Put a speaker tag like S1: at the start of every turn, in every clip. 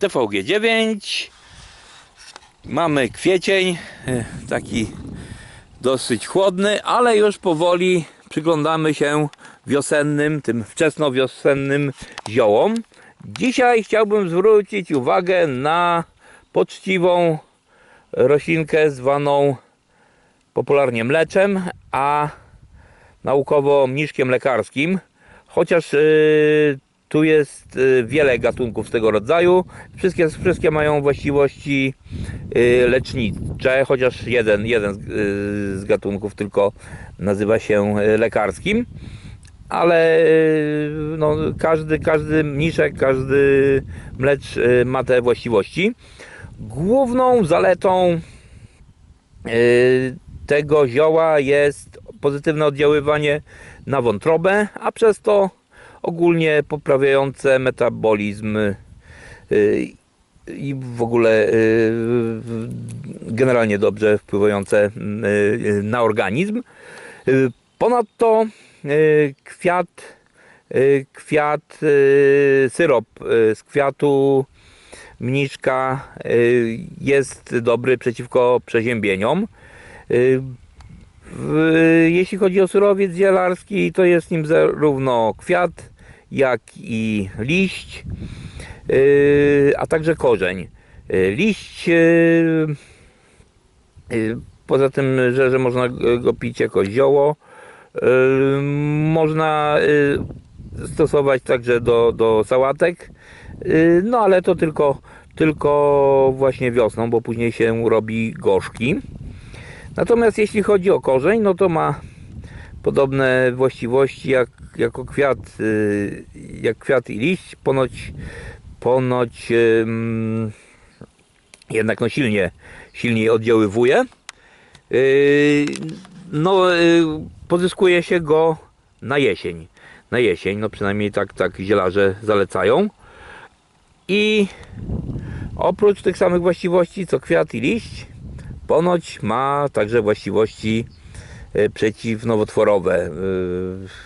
S1: TVG9 mamy kwiecień e, taki dosyć chłodny, ale już powoli przyglądamy się wiosennym, tym wczesnowiosennym ziołom. Dzisiaj chciałbym zwrócić uwagę na poczciwą roślinkę zwaną popularnie mleczem, a naukowo mniszkiem lekarskim. Chociaż y, tu jest y, wiele gatunków tego rodzaju. Wszystkie, wszystkie mają właściwości y, lecznicze, chociaż jeden, jeden z, y, gatunków tylko nazywa się lekarskim. Ale no, każdy, każdy mniszek, każdy mlecz ma te właściwości. Główną zaletą tego zioła jest pozytywne oddziaływanie na wątrobę, a przez to ogólnie poprawiające metabolizm y, i w ogóle y, generalnie dobrze wpływające y, na organizm. Ponadto kwiat, kwiat, syrop z kwiatu mniszka jest dobry przeciwko przeziębieniom. Jeśli chodzi o surowiec zielarski, to jest nim zarówno kwiat, jak i liść, yy, a także korzeń. Yy, Liść, yy, poza tym, że, że można go pić jako zioło, można stosować także do, do sałatek, no ale to tylko, tylko właśnie wiosną, bo później się robi gorzki. Natomiast jeśli chodzi o korzeń, no to ma podobne właściwości jak, jako kwiat, y, jak kwiat i liść. Ponoć, ponoć jednak no silnie, silniej oddziaływuje. Yy, no, y, pozyskuje się go na jesień. Na jesień, no przynajmniej tak, tak zielarze zalecają. I oprócz tych samych właściwości co kwiat i liść, ponoć ma także właściwości e, przeciwnowotworowe.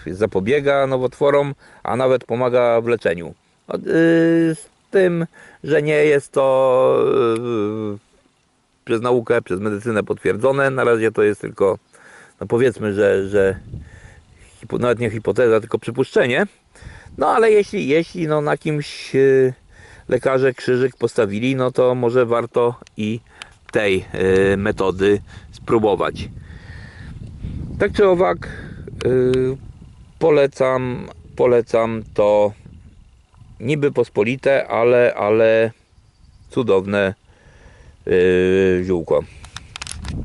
S1: E, Zapobiega nowotworom, a nawet pomaga w leczeniu. E, Z tym, że nie jest to przez naukę, przez medycynę potwierdzone. Na razie to jest tylko, no powiedzmy, że, że nawet nie hipoteza, tylko przypuszczenie. No ale jeśli, jeśli no, na kimś lekarze krzyżyk postawili, no to może warto i tej e, metody spróbować. Tak czy owak, e, polecam, polecam to niby pospolite, ale, ale cudowne e, ziółko.